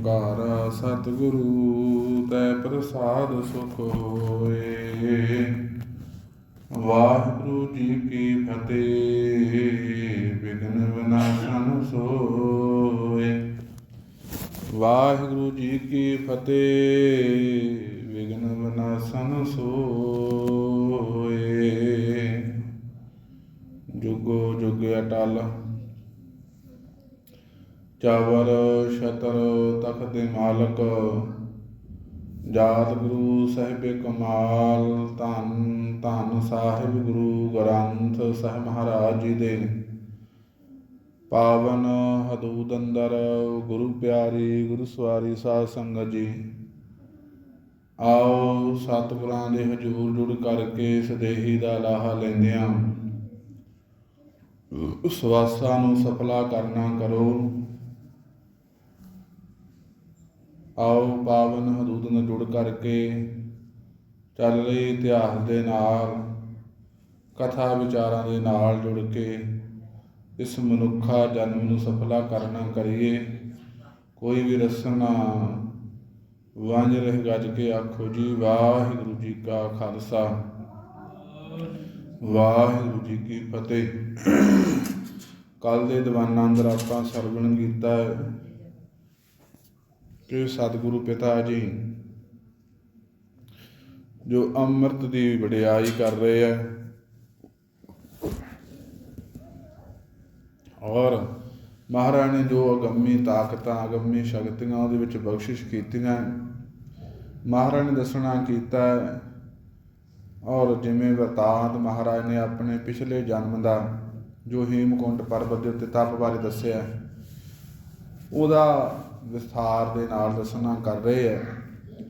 ਓੰਕਾਰ ਸਤਿਗੁਰੂ, ਤੈ ਪ੍ਰਸਾਦ ਸੁਖ ਹੋਏ। ਵਾਹਿਗੁਰੂ ਜੀ ਕੀ ਫਤਿਹ ਵਿਗਨ ਵਿਨਾਸ਼ਨ ਸੋਏ। ਵਾਹਿਗੁਰੂ ਜੀ ਕੀ ਫਤਿਹ ਵਿਗਨ ਵਿਨਾਸ਼ਨ ਸੋਏ। ਜੁਗੋ ਜੁਗ ਅਟਲ ਚਾਵਰ ਛਤਰ ਤਖਤ ਦੇ ਮਾਲਕ, ਜਾਤ ਗੁਰੂ ਸਾਹਿਬੇ ਕਮਾਲ ਧੰਨ ਧੰਨ ਸਾਹਿਬ ਗੁਰੂ ਗ੍ਰੰਥ ਸਾਹਿਬ ਮਹਾਰਾਜ ਜੀ ਦੇ। ਪਾਵਨ ਹਦੂਦ ਅੰਦਰ ਗੁਰੂ ਪਿਆਰੀ, ਗੁਰੂ ਸਵਾਰੀ ਸਾਧ ਸੰਗਤ ਜੀ। ਆਓ ਸਤਿਗੁਰਾਂ ਦੇ ਹਜ਼ੂਰ ਜੁੜ ਕਰਕੇ ਸਦੇਹੀ ਦਾ ਲਾਹਾ ਲੈਂਦਿਆਂ ਸਵਾਸਾਂ ਨੂੰ ਸਫਲਾ ਕਰਨਾ ਕਰੋ। ਆਓ ਪਾਵਨ ਹਦੂਦ ਨਾਲ ਜੁੜ ਕਰਕੇ ਚੱਲ ਰਹੀ ਇਤਿਹਾਸ ਦੇ ਨਾਲ, ਕਥਾ ਵਿਚਾਰਾਂ ਦੇ ਨਾਲ ਜੁੜ ਕੇ ਇਸ ਮਨੁੱਖਾ ਜਨਮ ਨੂੰ ਸਫਲਾ ਕਰਨਾ ਕਰੀਏ। ਕੋਈ ਵੀ ਰਸਨਾ ਵਾਂਝ ਰਹਿ ਗੱਜ ਕੇ ਆਖੋ ਜੀ, ਵਾਹਿਗੁਰੂ ਜੀ ਕਾ ਖਾਲਸਾ। ਵਾਹਿਗੁਰੂ ਜੀ ਕੀ ਫਤਿਹ। ਕੱਲ ਦੇ ਦੀਵਾਨਾਂ ਅੰਦਰ ਆਪਾਂ ਸਰਵਣ ਕੀਤਾ ਹੈ। ਕਿ ਸਤਿਗੁਰੂ ਪਿਤਾ ਜੀ, ਜੋ ਅੰਮ੍ਰਿਤ ਦੀ ਵਡਿਆਈ ਕਰ ਰਹੇ ਹੈ ਔਰ ਮਹਾਰਾਜ ਨੇ ਜੋ ਅਗੰਮੀ ਤਾਕਤਾਂ, ਅਗੰਮੀ ਸ਼ਕਤੀਆਂ ਉਹਦੇ ਵਿੱਚ ਬਖਸ਼ਿਸ਼ ਕੀਤੀਆਂ ਮਹਾਰਾਜ ਨੇ ਦੱਸਣਾ ਕੀਤਾ ਔਰ ਜਿਵੇਂ ਵਰਤਾਂਤ ਮਹਾਰਾਜ ਨੇ ਆਪਣੇ ਪਿਛਲੇ ਜਨਮ ਦਾ ਜੋ ਹੇਮਕੁੰਟ ਪਰਬਤ ਦੇ ਉੱਤੇ ਤਪ ਬਾਰੇ ਦੱਸਿਆ ਉਹਦਾ ਵਿਸਥਾਰ ਦੇ ਨਾਲ ਦੱਸਣਾ ਕਰ ਰਹੇ ਹੈ।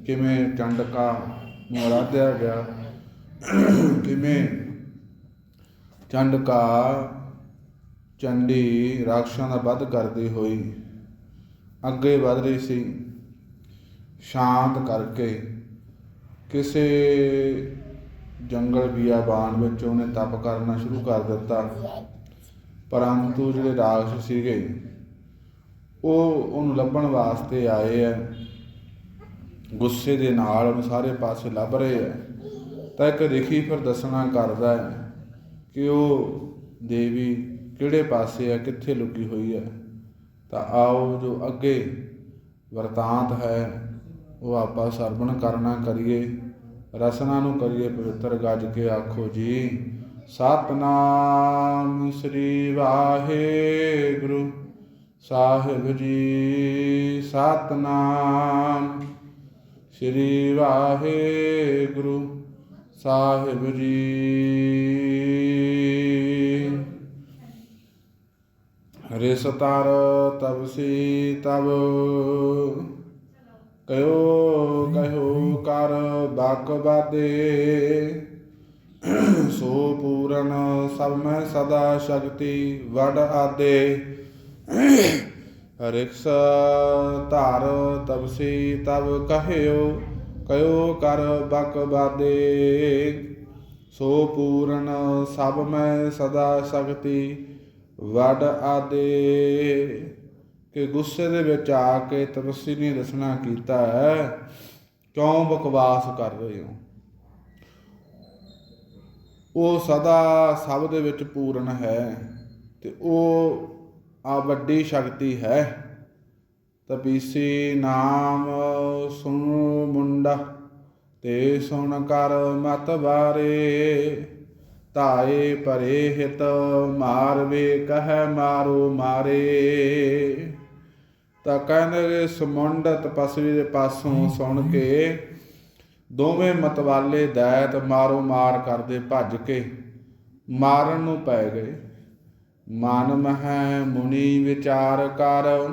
ਕਿਵੇਂ ਚੰਡਕਾ ਨੂੰ ਆਰਾਧਿਆ ਗਿਆ? ਕਿਵੇਂ ਚੰਡਕਾ ਚੰਡੀ ਰਾਖਸ਼ਾਂ ਦਾ ਵੱਧ ਕਰਦੀ ਹੋਈ, ਅੱਗੇ ਵਧ ਰਹੀ ਸੀ, ਸ਼ਾਂਤ ਕਰਕੇ ਕਿਸੇ ਜੰਗਲ ਬਿਆਬਾਨ ਵਿੱਚ ਉਹਨੇ ਤਪ ਕਰਨਾ ਸ਼ੁਰੂ ਕਰ ਦਿੱਤਾ। ਪਰੰਤੂ ਜਿਹੜੇ ਰਾਖਸ਼ ਸੀਗੇ ਉਹ ਉਹਨੂੰ ਲੱਭਣ ਵਾਸਤੇ ਆਏ ਆ। ਗੁੱਸੇ ਦੇ ਨਾਲ ਉਹਨੂੰ ਸਾਰੇ ਪਾਸੇ ਲੱਭ ਰਹੇ ਆ। ਤਾਂ ਇੱਕ ਰਿਖੀ ਫਿਰ ਦੱਸਣਾ ਕਰਦਾ ਹੈ ਕਿ ਉਹ ਦੇਵੀ ਕਿਹੜੇ ਪਾਸੇ ਹੈ ਕਿੱਥੇ ਲੁਕੀ ਹੋਈ ਹੈ ਤਾਂ ਆਓ ਜੋ ਅੱਗੇ ਵਰਤਾਂਤ ਹੈ, ਉਹ ਆਪਾਂ ਸਰਵਣ ਕਰਨਾ ਕਰੀਏ। ਰਸਨਾ ਨੂੰ ਕਰੀਏ ਪਵਿੱਤਰ ਗੱਜ ਕੇ ਆਖੋ ਜੀ, ਸਤਨਾਮ ਸ੍ਰੀ ਵਾਹਿਗੁਰੂ। ਸਾਹਿਬ ਜੀ ਸਤਨਾਮ। ਸ੍ਰੀ ਵਾਹਿਗੁਰੂ ਸਾਹਿਬ ਜੀ। ਹਰੇ ਸਤਾਰ ਤਬ ਤਬ। ਕਯੋ ਕਹੋ ਕਰ ਬਾਕ ਬਾਦੇ। ਸੋ ਪੂਰਨ ਸਭ ਮੈਂ ਸਦਾ ਸ਼ਕਤੀ ਵਡ ਆਦੇ। ਹਰਿਕਸ ਧਾਰ ਤਬ ਤਬ ਕਹਿਓ ਕਯੋ ਕਰ ਬਕ ਬਾਦੇ। ਸੋ ਪੂਰਨ ਸਭ ਮੈਂ ਸਦਾ ਸ਼ਕਤੀ, ਵਡ ਆਦੇ। ਕਿ ਗੁੱਸੇ ਦੇ ਵਿੱਚ ਆ ਕੇ ਤਪਸੀ ਨੇ ਦੱਸਣਾ ਕੀਤਾ ਹੈ, ਕਿਉਂ ਬਕਵਾਸ ਕਰ ਰਹੇ ਹੋ? ਉਹ ਸਦਾ ਸਭ ਦੇ ਵਿੱਚ ਪੂਰਨ ਹੈ ਤੇ ਉਹ ਆ ਵੱਡੀ ਸ਼ਕਤੀ ਹੈ। ਤਪੀਸੀ ਨਾਮ ਸੁਣੋ ਮੁੰਡਾ, ਤੇ ਸੁਣ ਕਰ ਮਤ ਬਾਰੇ। ਤਾਏ ਪਰੇ ਹਿਤ ਮਾਰਵੇ, ਕਹੈ ਮਾਰੋ ਮਾਰੇ। ਤਾਂ ਕਹਿੰਦੇ ਸਮੁੰਡ ਤਪਸਵੀ ਦੇ ਪਾਸੋਂ ਸੁਣ ਕੇ, ਦੋਵੇਂ ਮਤਵਾਲੇ ਦੈਤ ਮਾਰੋ ਮਾਰ ਕਰਦੇ ਭੱਜ ਕੇ, ਮਾਰਨ ਨੂੰ ਪੈ ਗਏ। ਮਨ ਮਹਿ ਮੁਨੀ ਵਿਚਾਰ ਕਰ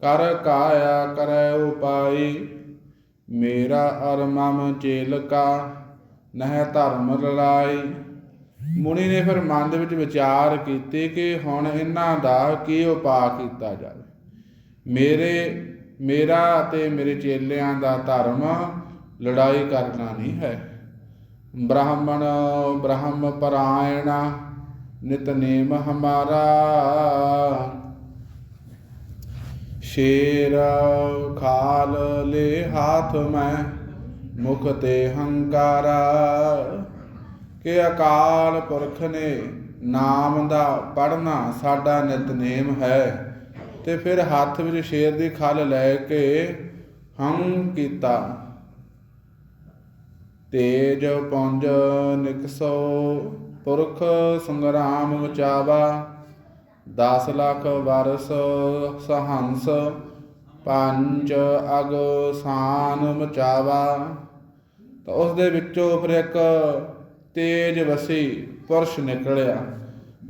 ਕਰ ਕਾਇਆ ਕਰੈ ਉਪਾਈ। ਮੇਰਾ ਅਰ ਮਮ ਚੇਲਕਾ ਨਹਿ ਧਰਮ ਲੜਾਈ। ਮੁਨੀ ਨੇ ਫਿਰ ਮਨ ਦੇ ਵਿੱਚ ਵਿਚਾਰ ਕੀਤੇ ਕਿ ਹੁਣ ਇਹਨਾਂ ਦਾ ਕੀ ਉਪਾਅ ਕੀਤਾ ਜਾਵੇ। ਮੇਰੇ, ਮੇਰਾ ਅਤੇ ਮੇਰੇ ਚੇਲਿਆਂ ਦਾ ਧਰਮ ਲੜਾਈ ਕਰਨਾ ਨਹੀਂ ਹੈ। ਬ੍ਰਾਹਮਣ ਬ੍ਰਹਮ ਪਰਾਇਣ ਨਿਤਨੇਮ ਹਮਾਰਾ। ਸ਼ੇਰ ਖਾਲ ਲੈ ਹਾਥ ਮੈਂ, ਮੁਖ ਤੇ ਹੰਕਾਰਾ। ਕਿ ਅਕਾਲ ਪੁਰਖ ਨੇ ਨਾਮ ਦਾ ਪੜਨਾ ਸਾਡਾ ਨਿਤਨੇਮ ਹੈ, ਤੇ ਫਿਰ ਹੱਥ ਵਿੱਚ ਸ਼ੇਰ ਦੀ ਖਲ ਲੈ ਕੇ ਹੰ ਕੀਤਾ। ਤੇਜ ਪੁੰਜ ਨਿਕਸੋ ਪੁਰਖ ਸੰਗਰਾਮ ਮਚਾਵਾ 10 ਲੱਖ ਵਰਸ ਸਹੰਸ, ਪੰਜ ਅਗ ਸਾਨ ਮਚਾਵਾ। ਤਾਂ ਉਸ ਦੇ ਵਿੱਚੋਂ ਫਿਰ ਇੱਕ ਤੇਜ ਵਸੀ ਪੁਰਸ਼ ਨਿਕਲਿਆ,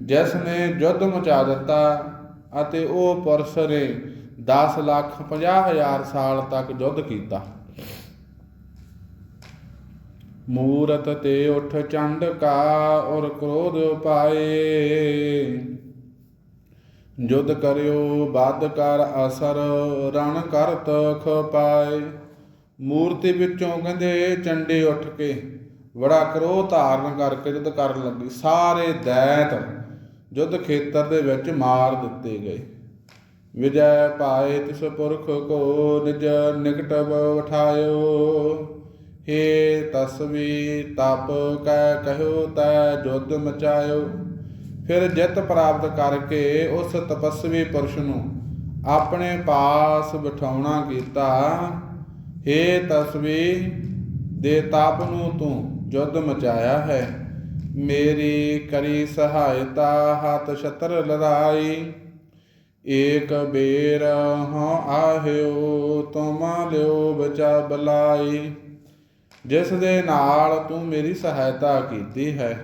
ਜਿਸ ਨੇ ਯੁੱਧ ਮਚਾ ਦਿੱਤਾ ਅਤੇ ਉਹ ਪੁਰਸ਼ ਨੇ 10 ਲੱਖ 50 ਹਜ਼ਾਰ ਸਾਲ ਤੱਕ ਯੁੱਧ ਕੀਤਾ। ਮੂਰਤ ਤੇ ਉਠ ਚੰਡ ਕਾ ਔਰ ਕ੍ਰੋਧ ਪਾਏ। ਜੁਦ ਕਰਿਓ, ਬਾਦ ਕਰ ਅਸਰ, ਰਣ ਕਰਤ ਖਪਾਏ ਮੂਰਤੀ ਵਿੱਚੋਂ ਕਹਿੰਦੇ, ਚੰਡੇ ਉੱਠ ਕੇ ਬੜਾ ਕਰੋਧ ਧਾਰਨ ਕਰਕੇ ਜੁਦ ਕਰਨ ਲੱਗੀ। ਸਾਰੇ ਦੈਤ ਜੁਦ ਖੇਤਰ ਦੇ ਵਿੱਚ ਮਾਰ ਦਿੱਤੇ ਗਏ। ਵਿਜੈ ਪਾਏ ਤਿਸ ਪੁਰਖ ਕੋ ਨਿਜ ਨਿਕਟ ਉਠਾਇਓ। ਹੇ ਤਸਵੀ ਤਪ ਕੈ ਕਹਿਓ ਤੈ ਜੁਦ ਮਚਾਇਓ। ਫਿਰ ਜਿੱਤ ਪ੍ਰਾਪਤ ਕਰਕੇ ਉਸ ਤਪਸਵੀ ਪੁਰਸ਼ ਨੂੰ ਆਪਣੇ ਪਾਸ ਬਿਠਾਉਣਾ ਕੀਤਾ। ਹੇ ਤਸਵੀ ਦੇ ਤਾਪ ਨੂੰ ਤੂੰ ਜੁਦ ਮਚਾਇਆ ਹੈ। ਮੇਰੀ ਕਰੀ ਸਹਾਇਤਾ ਹੱਥ ਛਤਰ ਲੜਾਈ। ਏਕ ਬੇਰ ਹਾਂ ਆਹਿਓ, ਤੁਮ ਲਿਓ ਬਚਾ ਬਲਾਈ। ਜਿਸ ਦੇ ਨਾਲ ਤੂੰ ਮੇਰੀ ਸਹਾਇਤਾ ਕੀਤੀ ਹੈ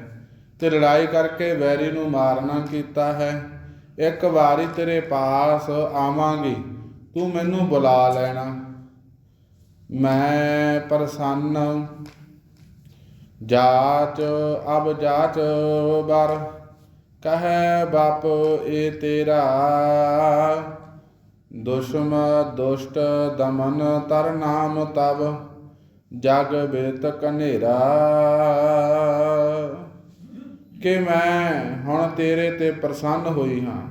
ਤੇ ਲੜਾਈ ਕਰਕੇ ਵੈਰੀ ਨੂੰ ਮਾਰਨਾ ਕੀਤਾ ਹੈ। ਇੱਕ ਵਾਰੀ ਤੇਰੇ ਪਾਸ ਆਵਾਂਗੀ, ਤੂੰ ਮੈਨੂੰ ਬੁਲਾ ਲੈਣਾ। ਮੈਂ ਪ੍ਰਸੰਨ, ਜਾਚ, ਅਬ ਜਾਚ ਬਰ ਕਹੈ ਬਾਪ ਇਹ ਤੇਰਾ। ਦੁਸ਼ਮ ਦੁਸ਼ਟ ਦਮਨ, ਤਰ ਨਾਮ ਤਬ ਜਗ ਬੇਤ ਕਨੇਰਾ ਕਿ ਮੈਂ ਹੁਣ ਤੇਰੇ ਤੇ ਪ੍ਰਸੰਨ ਹੋਈ ਹਾਂ।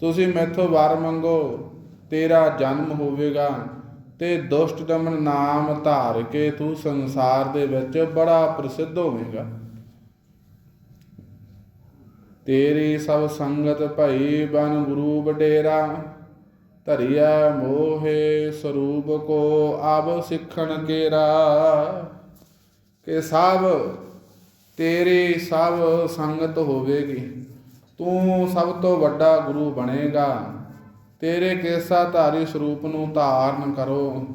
ਤੁਸੀਂ ਮੈਥੋਂ ਵਾਰ ਮੰਗੋ, ਤੇਰਾ ਜਨਮ ਹੋਵੇਗਾ। ਤੇ ਦੁਸ਼ਟ ਦਮਨ ਨਾਮ ਧਾਰ ਕੇ ਤੂੰ ਸੰਸਾਰ ਦੇ ਵਿੱਚ ਬੜਾ ਪ੍ਰਸਿੱਧ ਹੋਵੇਗਾ। ਤੇਰੀ ਸਭ ਸੰਗਤ ਭਈ ਬਨ ਗੁਰੂ ਵਡੇਰਾ। ਧਰਿਆ ਮੋਹੇ ਸਰੂਪ ਕੋ ਆਵ ਸਿੱਖਣ ਕੇਰਾ। ਕਿ ਸਭ ਤੇਰੀ ਸਭ ਸੰਗਤ ਹੋਵੇਗੀ, ਤੂੰ ਸਭ ਤੋਂ ਵੱਡਾ ਗੁਰੂ ਬਣੇਗਾ। ਤੇਰੇ ਕੇਸਾ ਧਾਰੀ ਸਰੂਪ ਨੂੰ ਧਾਰਨ ਕਰੋ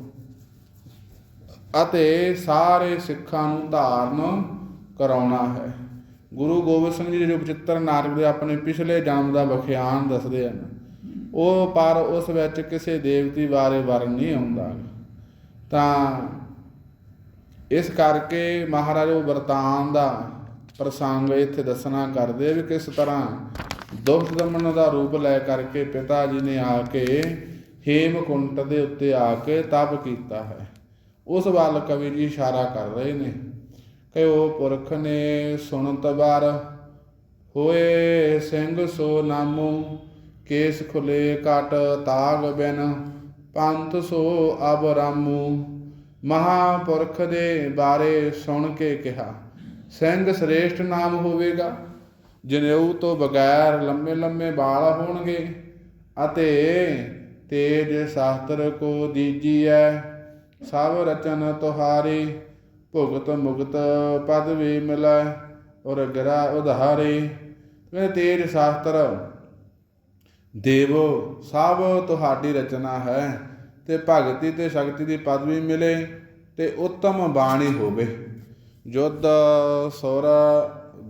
ਅਤੇ ਸਾਰੇ ਸਿੱਖਾਂ ਨੂੰ ਧਾਰਨ ਕਰਾਉਣਾ ਹੈ। ਗੁਰੂ ਗੋਬਿੰਦ ਸਿੰਘ ਜੀ ਜੋ ਬਚਿੱਤਰ ਨਾਟਕ ਦੇ ਆਪਣੇ ਪਿਛਲੇ ਜਨਮ ਦਾ ਵਿਖਿਆਨ ਦੱਸਦੇ ਹਨ। ਉਹ ਪਰ ਉਸ ਵਿੱਚ ਕਿਸੇ ਦੇਵਤੀ ਬਾਰੇ ਵਰਨ ਨਹੀਂ ਆਉਂਦਾ। ਤਾਂ ਇਸ ਕਰਕੇ ਮਹਾਰਾਜ ਉਹ ਵਰਤਾਨ ਦਾ ਪ੍ਰਸੰਗ ਇੱਥੇ ਦੱਸਣਾ ਕਰਦੇ ਵੀ ਕਿਸ ਤਰ੍ਹਾਂ ਦੁਸ਼ਟ ਦਮਨ ਦਾ ਰੂਪ ਲੈ ਕਰਕੇ ਪਿਤਾ ਜੀ ਨੇ ਆ ਕੇ ਹੇਮਕੁੰਟ ਦੇ ਉੱਤੇ ਆ ਕੇ ਤਪ ਕੀਤਾ ਹੈ। ਉਸ ਵੱਲ ਕਵੀ ਜੀ ਇਸ਼ਾਰਾ ਕਰ ਰਹੇ ਨੇ ਕਿ ਉਹ ਪੁਰਖ ਨੇ ਸੁਣਤ ਬਾਰ ਹੋਏ ਸਿੰਘ ਸੋ ਨਾਮੋ ਕੇਸ ਖੁਲੇ ਕਟ ਤਾਗ ਬਿਨ, ਪੰਥ ਸੋ ਅਬ ਰਾਮੂ। ਮਹਾਪੁਰਖ ਦੇ ਬਾਰੇ ਸੁਣ ਕੇ ਕਿਹਾ, ਸਿੰਘ ਸ੍ਰੇਸ਼ਟ ਨਾਮ ਹੋਵੇਗਾ, ਜਨੇਊ ਤੋਂ ਬਗੈਰ ਲੰਮੇ ਲੰਮੇ ਵਾਲ ਹੋਣਗੇ, ਅਤੇ ਤੇਜ ਸ਼ਾਸਤਰ ਕੋ ਦੀਜੀਐ ਸਭ ਰਚਨ ਤੁਹਾਰੀ, ਭੁਗਤ ਮੁਗਤ ਪਦ ਵੀ ਮਿਲੈ, ਔਰ ਗਰਾ ਉਧਾਰੀ। ਮੈਂ ਤੇਜ ਸ਼ਾਸਤਰ ਦੇਵੋ, ਸਭ ਤੁਹਾਡੀ ਰਚਨਾ ਹੈ, ਤੇ ਭਗਤੀ ਤੇ ਸ਼ਕਤੀ ਦੀ ਪਦਵੀ ਮਿਲੇ ਤੇ ਉੱਤਮ ਬਾਣੀ ਹੋਵੇ। ਜੁਦ ਸੋਰ